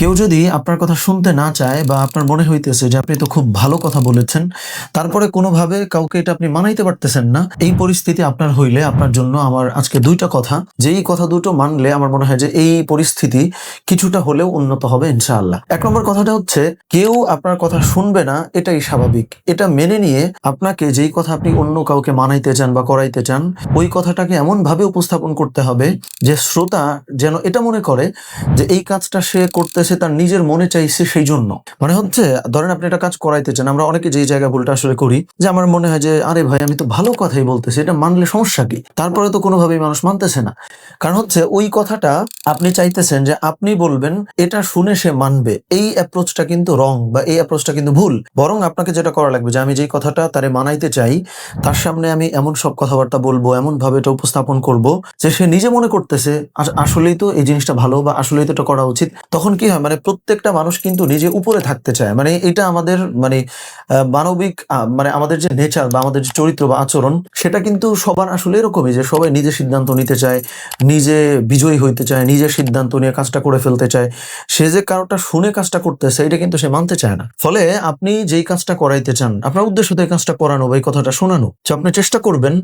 কেউ যদি আপনার কথা শুনতে না চায় বা আপনার মনে হইতেছে যে আপনি তো খুব ভালো কথা বলেছেন, তারপরে কোনোভাবে কাউকে এটা আপনি মানাইতে পারতেছেন না, এই পরিস্থিতি আপনার হইলে আপনার জন্য আমার আজকে দুইটা কথা। যে এই কথা দুটো মানলে আমার মনে হয় যে এই পরিস্থিতি কিছুটা হলেও উন্নত হবে ইনশাআল্লাহ। এক নম্বর কথাটা হচ্ছে, কেউ আপনার কথা শুনবে না, এটাই স্বাভাবিক। এটা মেনে নিয়ে আপনাকে যেই কথা আপনি অন্য কাউকে মানাইতে চান বা করাইতে চান, ওই কথাটাকে এমন ভাবে উপস্থাপন করতে হবে যে শ্রোতা যেন এটা মনে করে যে এই কাজটা সে করতেছে তার নিজের মনে চাইছে সেই জন্য মানে হচ্ছে, ধরেন আপনি একটা কাজ করাইতে চান, আমরা অনেকে যেই জায়গায় ভুলটা আসলে করি, যে আমার মনে হয় যে, আরে ভাই, আমি তো ভালো কথাই বলতেছি, এটা মানলে সমস্যা কি? তারপরে তো কোনোভাবেই মানুষ মানতেছে না। কারণ হচ্ছে, ওই কথাটা আপনি চাইতেছেন যে, আপনি বলবেন, এটা শুনে সে মানবে। এই অ্যাপ্রোচটা কিন্তু রং বা এই অ্যাপ্রোচটা কিন্তু ভুল। বরং আপনাকে যেটা করা লাগবে, যে, আমি যেই কথাটা তারে মানাইতে চাই, তার সামনে আমি এমন সব কথাবার্তা বলব এমন ভাবে এটা উপস্থাপন করব, যে সে নিজে মনে করতেছে আসলেই তো এই জিনিসটা ভালো বা আসলেই তো এটা করা উচিত। তখন কি হয় মানে প্রত্যেকটা মানুষ কিন্তু নিজে উপরে থাকতে চায়। মানে এটা আমাদের মানে মানবিক মানে আমাদের যে নেচার বা আমাদের যে চরিত্র বা আচরণ, সেটা কিন্তু সবার আসলে এরকমই যে সবাই নিজে সিদ্ধান্ত নিতে চায়, নিজে বিজয়ী হইতে চায়, নিজে সিদ্ধান্ত নিয়ে কাজটা করে ফেলতে চায়। সে যে কারোটা শুনে কাজটা করতেছে, এটা কিন্তু সে মানতে চায় না। ফলে আপনি যেই কাজটা করাইতে চান, আপনার উদ্দেশ্য তো এই কাজটা করানো বা এই কথাটা শোনানো। যে আপনি চেষ্টা করবেন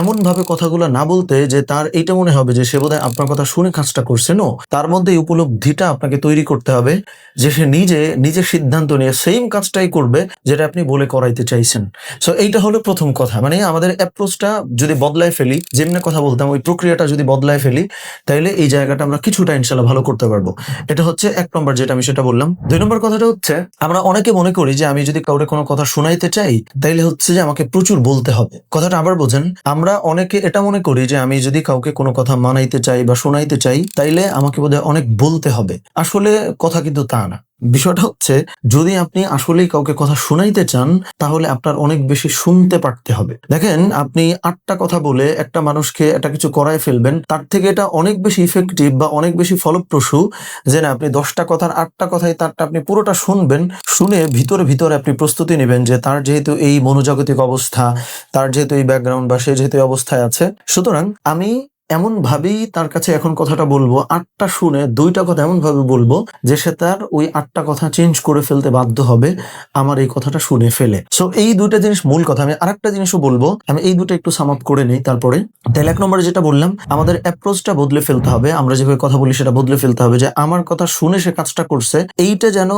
এমন ভাবে কথাগুলো না বলতে যে তার এইটা মনে হবে যে সে বোধহয় আপনার কথা শুনে কাজটা করছে। নো তার মধ্যে এই উপলব্ধিটা আপনাকে তৈরি করতে হবে যে সে নিজে নিজের সিদ্ধান্ত নিয়ে সেম কাজটাই করবে যেটা আপনি বলে করাইতে চাইছেন। সো এইটা হলো প্রথম কথা। মানে আমাদের অ্যাপ্রোচটা যদি বদলায় ফেলি, যেমনি কথা বলতাম, ওই প্রক্রিয়াটা যদি বদলায় ফেলি, তাইলে এই জায়গাটা আমরা কিছুটা ইনশাল্লাহ ভালো করতে পারব। এটা হচ্ছে এক নম্বর যেটা আমি সেটা বললাম। দুই নম্বর কথাটা হচ্ছে, আমরা অনেকে মনে করি যে আমি যদি কাউকে কোনো কথা শোনাইতে চাই, তাইলে হচ্ছে যে আমাকে প্রচুর বলতে হবে। কথাটা আবার বোঝেন, আমরা অনেকে এটা মনে করি যে আমি যদি কাউকে কোনো কথা মানাইতে চাই বা শোনাইতে চাই, তাইলে আমাকে বোধহয় অনেক বলতে হবে। আসলে কথা কিন্তু তা না। বিষয়টা হচ্ছে, যদি আপনি আসলেই কাউকে কথা শুনাইতে চান, তাহলে আপনার অনেক বেশি শুনতে পারতে হবে। দেখেন, আপনি আটটা কথা বলে একটা মানুষকে একটা কিছু করায় ফেলবেন, তার থেকে এটা অনেক বেশি ইফেক্টিভ বা অনেক বেশি ফলপ্রসূ যে না, আপনি দশটা কথার আটটা কথাই তারটা আপনি পুরোটা শুনবেন, শুনে ভিতরে ভিতরে আপনি প্রস্তুতি নেবেন যে তার যেহেতু এই মনোজাগতিক অবস্থা, তার যেহেতু এই ব্যাকগ্রাউন্ড বা সে যেহেতু অবস্থায় আছে। সুতরাং আমি এমন ভাবেই তার কাছে এখন কথাটা বলব, আটটা শুনে দুইটা কথা এমন ভাবে বলব যে সে তার ওই আটটা কথা চেঞ্জ করে ফেলতে বাধ্য হবে আমার এই কথাটা শুনে ফেলে। সো এই দুইটা জিনিস মূল কথা। আমি আরেকটা জিনিসও বলব। আমি এই দুটো একটু সাম আপ করে নিই তারপরে। তাহলে এক নম্বরে যেটা বললাম, আমাদের অ্যাপ্রোচটা বদলে ফেলতে হবে। আমরা যেভাবে কথা বলি সেটা বদলে ফেলতে হবে যে আমার কথা শুনে সে কাজটা করছে। এইটা যেন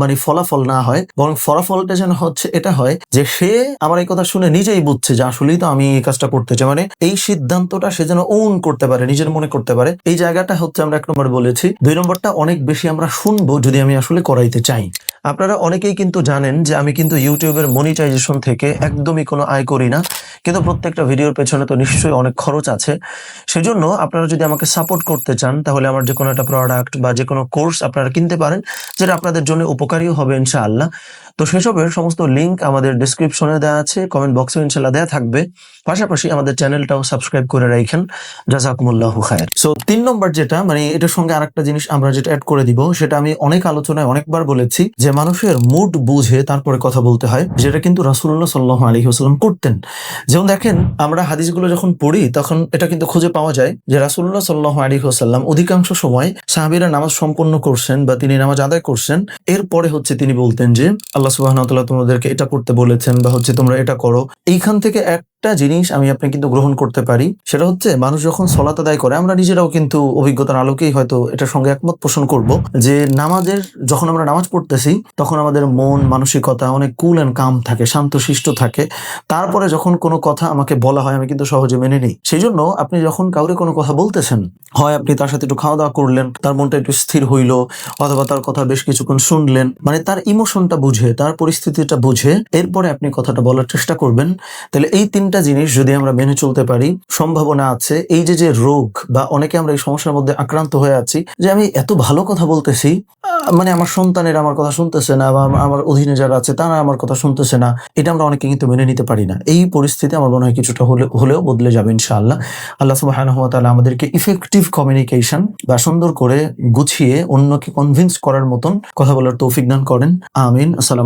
মানে ফলাফল না হয়, বরং ফলাফলটা যেন হচ্ছে এটা হয় যে সে আমার এই কথা শুনে নিজেই বুঝছে যে আসলেই তো আমি এই কাজটা করতে চাই। মানে এই সিদ্ধান্তটা সে যেন ওন করতে পারে, নিজের মনে করতে পারে। এই জায়গাটা হচ্ছে আমরা এক নম্বর বলেছি। দুই নম্বরটা অনেক বেশি আমরা শুনব যদি আমি আসলে করাইতে চাই। আপনারা অনেকেই কিন্তু জানেন যে আমি কিন্তু ইউটিউবের মনিটাইজেশন থেকে একদমই কোনো আয় করি না। কিন্তু প্রত্যেকটা ভিডিওর পেছনে তো নিশ্চয়ই অনেক খরচ আছে। সেজন্য আপনারা যদি আমাকে সাপোর্ট করতে চান, তাহলে আমার যে কোনো একটা প্রোডাক্ট বা যে কোনো কোর্স আপনারা কিনতে পারেন, যেটা আপনাদের জন্য উপকারীও হবে ইনশাআল্লাহ। তো সেসবের সমস্ত লিংক আমাদের ডিসক্রিপশনে দেওয়া আছে কমেন্ট বক্সে ইনশাল্লাহ দেওয়া থাকবে। পাশাপাশি আমাদের চ্যানেলটাও সাবস্ক্রাইব করে রাখেন জাজাকুমুল্লাহু খায়ের। সো তিন নম্বর যেটা মানে এটার সঙ্গে আরেকটা জিনিস আমরা যেটা অ্যাড করে দিব, সেটা আমি অনেক আলোচনায় অনেকবার বলেছি যে মানুষের মুড বুঝে তারপরে কথা বলতে হয়, যেটা কিন্তু রাসুল্লাহ সাল্লাহ আলী হাসলাম করতেন। যেমন দেখেন, আমরা হাদিসগুলো যখন পড়ি, তখন এটা কিন্তু খুঁজে পাওয়া যায় যে রাসুল্লাহ সাল্লাহ আলী হাসাল্লাম অধিকাংশ সময় সাহাবিরা নামাজ সম্পন্ন করছেন বা তিনি নামাজ আদায় করছেন। এরপরে হচ্ছে তিনি বলতেন যে আল্লাহ সুবাহ তোমাদেরকে এটা করতে বলেছেন বা হচ্ছে তোমরা এটা করো। এইখান থেকে একটা জিনিস আমি আপনি কিন্তু গ্রহণ করতে পারি, সেটা হচ্ছে মানুষ যখন সলাত আদায় করে, আমরা নিজেরাও কিন্তু অভিজ্ঞতার আলোকেই হয়তো এটার সঙ্গে একমত পোষণ করব যে নামাজের, যখন আমরা নামাজ পড়তেছি, তখন আমাদের মন, মানসিকতা অনেক কুল অ্যান্ড কাম থাকে শান্ত শিষ্ট থাকে। তারপরে যখন কোনো কথা আমাকে বলা হয়, আমি কিন্তু সহজে মেনে নিই। সেই জন্য আপনি যখন কাউরে কোনো কথা বলতেছেন, হয় আপনি তার সাথে একটু খাওয়া দাওয়া করলেন, তার মনটা একটু স্থির হইল, অথবা তার কথা বেশ কিছুক্ষণ শুনলেন মানে তার ইমোশনটা বুঝে তার পরিস্থিতিটা বুঝে এরপরে আপনি কথাটা বলার চেষ্টা করবেন। তাহলে এই তিনটা জিনিস যদি আমরা মেনে চলতে পারি, সম্ভাবনা আছে। এই যে যে রোগ বা অনেকে আমরা এই সমস্যার মধ্যে আক্রান্ত হয়ে আছি, যে আমি এত ভালো কথা বলতেছি মানে আমার সন্তানের আমার কথা শুনতেছে না বা আমার- অধীনে যারা আছে তারা আমার কথা শুনতেছে না, এটা আমরা অনেকে কিন্তু মেনে নিতে পারি না। এই পরিস্থিতি আমার মনে হয় কিছুটা হলে, হলেও বদলে যাবে ইনশাআল্লাহ। আল্লাহ তাআলা আমাদেরকে ইফেক্টিভ কমিউনিকেশন বা সুন্দর করে গুছিয়ে অন্যকে কনভিন্স করার মতন কথা বলার তৌফিক দান করেন। আমিন। আসসালামু